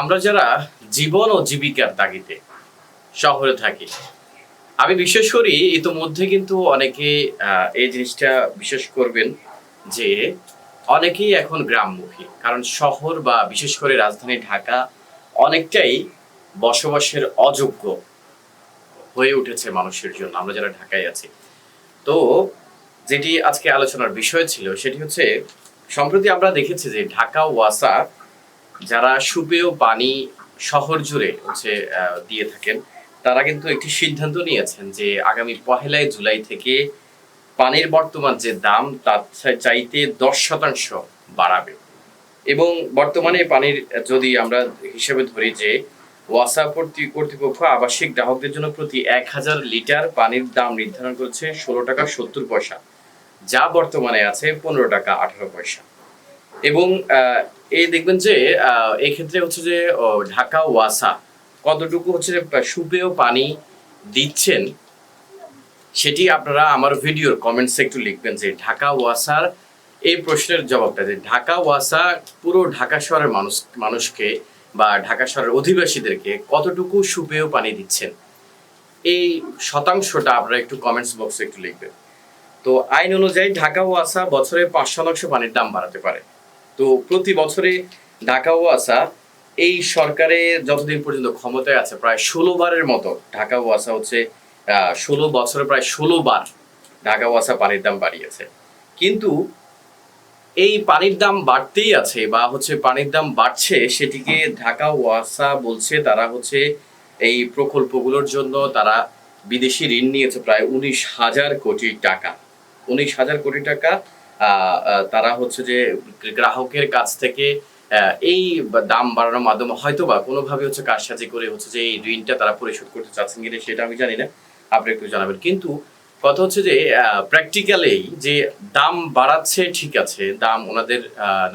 আমরা যারা জীবন ও জীবিকার তাগিদে শহরে থাকি, আমি বিশেষ করি ইতোমধ্যে কিন্তু অনেকে এই জিনিসটা বিশেষ করবেন যে অনেকেই এখন গ্রামমুখী। কারণ শহর বা বিশেষ করে রাজধানী ঢাকা অনেকটাই বসবাসের অযোগ্য হয়ে উঠেছে মানুষের জন্য, আমরা যারা ঢাকায় আছি। তো যেটি আজকে আলোচনার বিষয় ছিল সেটি হচ্ছে, সম্প্রতি আমরা দেখেছি যে ঢাকা ওয়াসা যারা সুপেয় পানি শহর জুড়ে হচ্ছে দিয়ে থাকেন, তারা কিন্তু একটি সিদ্ধান্ত নিয়েছেন যে আগামী পহেলাই জুলাই থেকে পানির বর্তমান যে দাম, তার চাইতে দশ শতাংশ বাড়াবে। এবং বর্তমানে পানির যদি আমরা হিসেবে ধরি যে ওয়াসা কর্তৃ- কর্তৃপক্ষ আবাসিক গ্রাহকদের জন্য প্রতি এক হাজার লিটার পানির দাম নির্ধারণ করছে ষোলো টাকা সত্তর পয়সা, যা বর্তমানে আছে পনেরো টাকা আঠারো পয়সা। এবং এই দেখবেন যে আহ, এক্ষেত্রে হচ্ছে যে ঢাকা ওয়াসা কতটুকু হচ্ছে যে সুপেয় পানি দিচ্ছেন সেটি আপনারা আমার ভিডিওর কমেন্টসে একটু লিখবেন যে ঢাকা ওয়াসার এই প্রশ্নের জবাবটা যে ঢাকা ওয়াসা পুরো ঢাকা শহরের মানুষ মানুষকে বা ঢাকা শহরের অধিবাসীদেরকে কতটুকু সুপেয় পানি দিচ্ছেন এই শতাংশটা আপনারা একটু কমেন্টস বক্সে একটু লিখবেন। তো আইন অনুযায়ী ঢাকা ওয়াসা বছরে পাঁচ শতাংশ পানির দাম বাড়াতে পারে। তো প্রতি বছরে ঢাকা ওয়াসা এই সরকারে যতদিন পর্যন্ত ক্ষমতায় আছে, প্রায় ষোলো বারের মতো ঢাকা ওয়াসা হচ্ছে ষোলো বছরে প্রায় ষোলো বার ঢাকা ওয়াসা পানির দাম বাড়িয়েছে। কিন্তু এই পানির দাম বাড়তেই আছে বা হচ্ছে পানির দাম বাড়ছে, সেটিকে ঢাকা ওয়াসা বলছে, তারা হচ্ছে এই প্রকল্পগুলোর জন্য তারা বিদেশি ঋণ নিয়েছে প্রায় উনিশ হাজার কোটি টাকা। উনিশ হাজার কোটি টাকা তারা হচ্ছে যে গ্রাহকের কাছ থেকে এই দাম বাড়ানোর মাধ্যমে হয়তো বা কোনোভাবে হচ্ছে কারসাজি করে হচ্ছে যে এই ঋণটা তারা পরিশোধ করতে চাচ্ছেন কিনা সেটা আমি জানি না। আপনি একটু জানাবেন। কিন্তু কথা হচ্ছে যে প্র্যাকটিক্যালি যে দাম বাড়াচ্ছে ঠিক আছে, দাম ওনাদের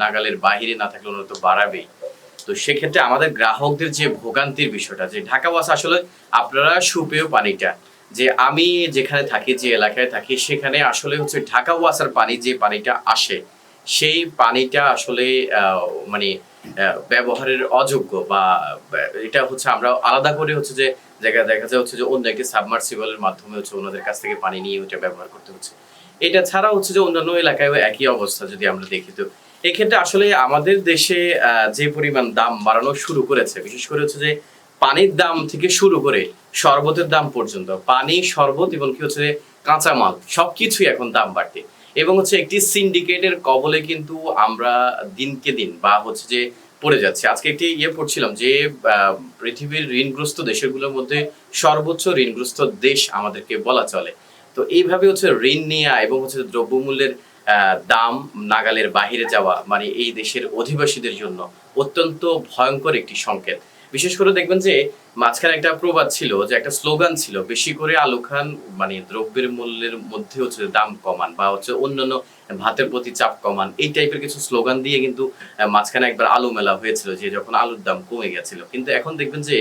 নাগালের বাহিরে না থাকলে ওনারা তো বাড়াবেই। তো সেক্ষেত্রে আমাদের গ্রাহকদের যে ভোগান্তির বিষয়টা, যে ঢাকা বাস আসলে আপনারা সুপেয় পানিটা যে আমি যেখানে থাকি, যে এলাকায় থাকি, সেখানে আসলে হচ্ছে ঢাকা ওয়াসার পানি যে পানিটা আসে, সেই পানিটা আসলে মানে ব্যবহারের অযোগ্য বা, এটা হচ্ছে আমরা আলাদা করে হচ্ছে যে জায়গা দেখা যায় হচ্ছে যে অন্য একটি সাবমার্সিবলের মাধ্যমে হচ্ছে ওনাদের কাছ থেকে পানি নিয়ে ওটা ব্যবহার করতে হচ্ছে। এটা ছাড়া হচ্ছে যে অন্যান্য এলাকায় একই অবস্থা যদি আমরা দেখি তো। এক্ষেত্রে আসলে আমাদের দেশে যে পরিমাণ দাম বাড়ানো শুরু করেছে, বিশেষ করে হচ্ছে যে পানির দাম থেকে শুরু করে শরবতের দাম পর্যন্ত, পানি, শরবত এবং কি হচ্ছে কাঁচামাল, সবকিছুই এখন দাম বাড়তে এবং হচ্ছে একটি সিন্ডিকেটের কবলে কিন্তু আমরা দিনকে দিন বা হচ্ছে যে পড়ে যাচ্ছে। আজকে একটি ইয়ে পড়ছিলাম যে পৃথিবীর ঋণগ্রস্ত দেশগুলোর মধ্যে সর্বোচ্চ ঋণগ্রস্ত দেশ আমাদেরকে বলা চলে। তো এইভাবে হচ্ছে ঋণ নেওয়া এবং হচ্ছে দ্রব্যমূল্যের দাম নাগালের বাহিরে যাওয়া মানে এই দেশের অধিবাসীদের জন্য অত্যন্ত ভয়ঙ্কর একটি সংকেত। বিশেষ করে দেখবেন যে মাঝখানে একটা প্রবাদ ছিল যে একটা স্লোগান ছিল, বেশি করে আলু খান মানে দ্রব্যের মূল্যের মধ্যে হচ্ছে দাম কমান বা হচ্ছে অন্যান্য ভাতের প্রতি চাপ কমান, এই টাইপের কিছু স্লোগান দিয়ে কিন্তু মাঝখানে একবার আলু মেলা হয়েছিল যে যখন আলুর দাম কমে গেছিল। কিন্তু এখন দেখবেন যে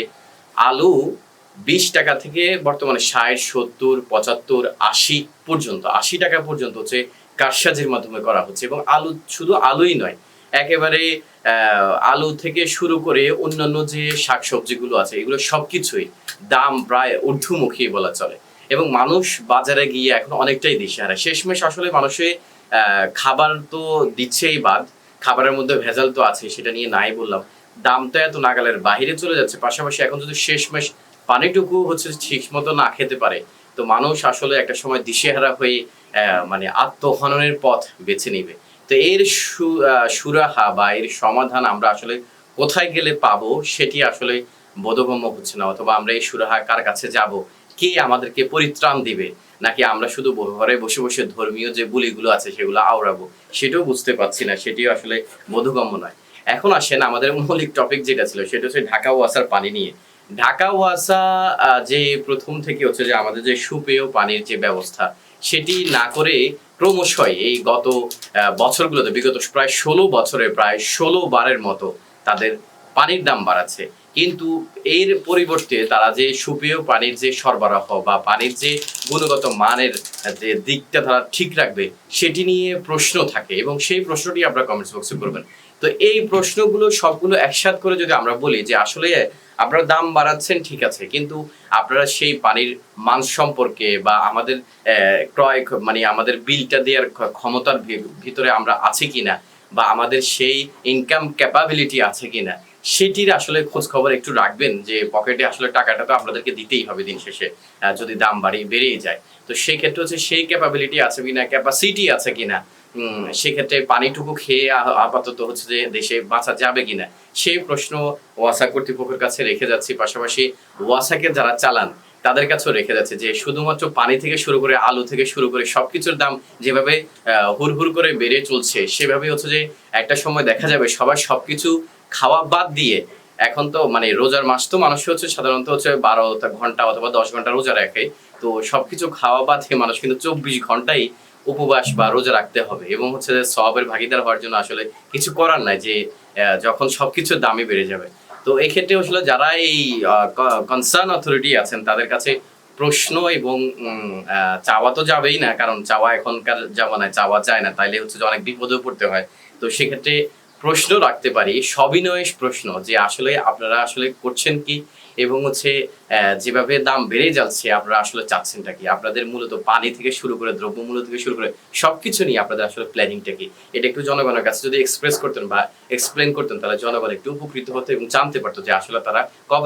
আলু বিশ টাকা থেকে বর্তমানে ষাট, সত্তর, পঁচাত্তর, আশি পর্যন্ত, আশি টাকা পর্যন্ত হচ্ছে কারসাজির মাধ্যমে করা হচ্ছে এবং আলু শুধু আলুই নয় একেবারে আলু থেকে শুরু করে অন্যান্য যে শাকসবজিগুলো আছে, এগুলো সবকিছুই দাম প্রায় ঊর্ধ্বমুখী বলা চলে। এবং মানুষ বাজারে গিয়ে এখন অনেকটাই দিশেহারা। শেষমেশ আসলে মানুষে খাবার তো দিচ্ছেই বাদ, খাবারের মধ্যে ভেজাল তো আছে, সেটা নিয়ে নাই বললাম। দামটা এত নাগালের বাইরে চলে যাচ্ছে, পাশাপাশি এখন যদি শেষমেশ পানিটুকু হচ্ছে ঠিক মতো না খেতে পারে, তো মানুষ আসলে একটা সময় দিশেহারা হয়ে মানে আত্মহননের পথ বেছে নিবে। তো এর সুরাহা বা এর সমাধান আমরা আসলে কোথায় গেলে পাবো সেটি আসলে বোধগম্য হচ্ছে না। অথবা আমরা এই সুরাহা কার কাছে যাব? কে আমাদেরকে পরিত্রাণ দিবে? নাকি আমরা শুধু ঘরে বসে বসে ধর্মীয় যে বুলিগুলো আছে সেগুলো আওড়াবো? সেটাও বুঝতে পারছি না, সেটিও আসলে বোধগম্য নয়। এখন আসেন আমাদের মৌলিক টপিক যেটা ছিল, সেটা হচ্ছে ঢাকা ওয়াসার পানি নিয়ে। ঢাকা ওয়াসা যে প্রথম থেকে হচ্ছে যে আমাদের যে সুপেয় পানির যে ব্যবস্থা, সেটি না করে ক্রমশই এই গত বছরগুলোতে বিগত প্রায় ষোলো বছরে প্রায় ষোলো বারের মতো তাদের পানির দাম বাড়াচ্ছে। কিন্তু এর পরিবর্তে তারা যে সুপেয় পানির যে সরবরাহ বা পানির যে গুণগত মানের যে দিকটা তারা ঠিক রাখবে, সেটি নিয়ে প্রশ্ন থাকে এবং সেই প্রশ্নটি আপনারা কমেন্টস বক্সে করবেন। তো এই প্রশ্নগুলো সবগুলো একসাথ করে যদি আমরা বলি যে আসলে আপনারা দাম বাড়াচ্ছেন, ঠিক আছে। কিন্তু আপনারা সেই পানির মান সম্পর্কে বা আমাদের ক্রয় মানে আমাদের বিলটা দেওয়ার ক্ষমতার ভিতরে আমরা আছি কিনা বা আমাদের সেই ইনকাম ক্যাপাবিলিটি আছে কিনা সেটির আসলে খোঁজ খবর একটু রাখবেন যে পকেটে আসলে টাকাটা তো আপনাদেরকে দিতেই হবে দিন শেষে যদি দাম বাড়িয়ে বেড়েই যায়। তো সেই ক্ষেত্রে হচ্ছে সেই ক্যাপাবিলিটি আছে কিনা ক্যাপাসিটি আছে কিনা সেক্ষেত্রে পানিটুকু খেয়ে আপাতত হচ্ছে যে দেশে বাঁচা যাবে কিনা, সেই প্রশ্ন ওয়াসা কর্তৃপক্ষের কাছে রেখে যাচ্ছি। পাশাপাশি ওয়াসাকে যারা চালান তাদের কাছেও রেখে যাচ্ছে যে শুধুমাত্র পানি থেকে শুরু করে আলু থেকে শুরু করে সবকিছুর দাম যেভাবে আহ, হুড়হুড় করে বেড়ে চলছে সেভাবে হচ্ছে যে একটা সময় দেখা যাবে সবার সবকিছু খাওয়া বাদ দিয়ে এখন তো মানে রোজার মাস তো মানুষ হচ্ছে সাধারণত হচ্ছে বারো ঘণ্টা অথবা দশ ঘণ্টা রোজা রাখে। তো সবকিছু খাওয়া বাদ দিয়ে মানুষ কিন্তু চব্বিশ ঘন্টাই উপবাস বা রোজা রাখতে হবে এবং হচ্ছে যে সবের ভাগিদার হওয়ার জন্য আসলে কিছু করার নাই যে যখন সবকিছুর দামই বেড়ে যাবে। তো এক্ষেত্রে ক্ষেত্রে আসলে যারা এই কনসার্ন অথরিটি আছেন, তাদের কাছে প্রশ্ন এবং চাওয়া তো যাবেই না, কারণ চাওয়া এখনকার জামানায় চাওয়া যায় না, তাইলে হচ্ছে যে অনেক বিপদেও পড়তে হয়। তো সেক্ষেত্রে প্রশ্ন রাখতে পারি সবিনয় প্রশ্ন যে আসলে আপনারা আসলে করছেন কি? এবং হচ্ছে যেভাবে দাম বেড়ে যাচ্ছে, আপনারা আসলে চাচ্ছেনটা কি? আপনাদের মূলত পানি থেকে শুরু করে দ্রব্যমূল্য থেকে শুরু করে সবকিছু নিয়ে আপনাদের আসলে প্ল্যানিংটা কি? এটা একটু জনগণের কাছে যদি এক্সপ্রেস করতেন বা এক্সপ্লেন করতেন, তাহলে জনগণ একটু উপকৃত হতো এবং জানতে পারতো যে আসলে তারা কবে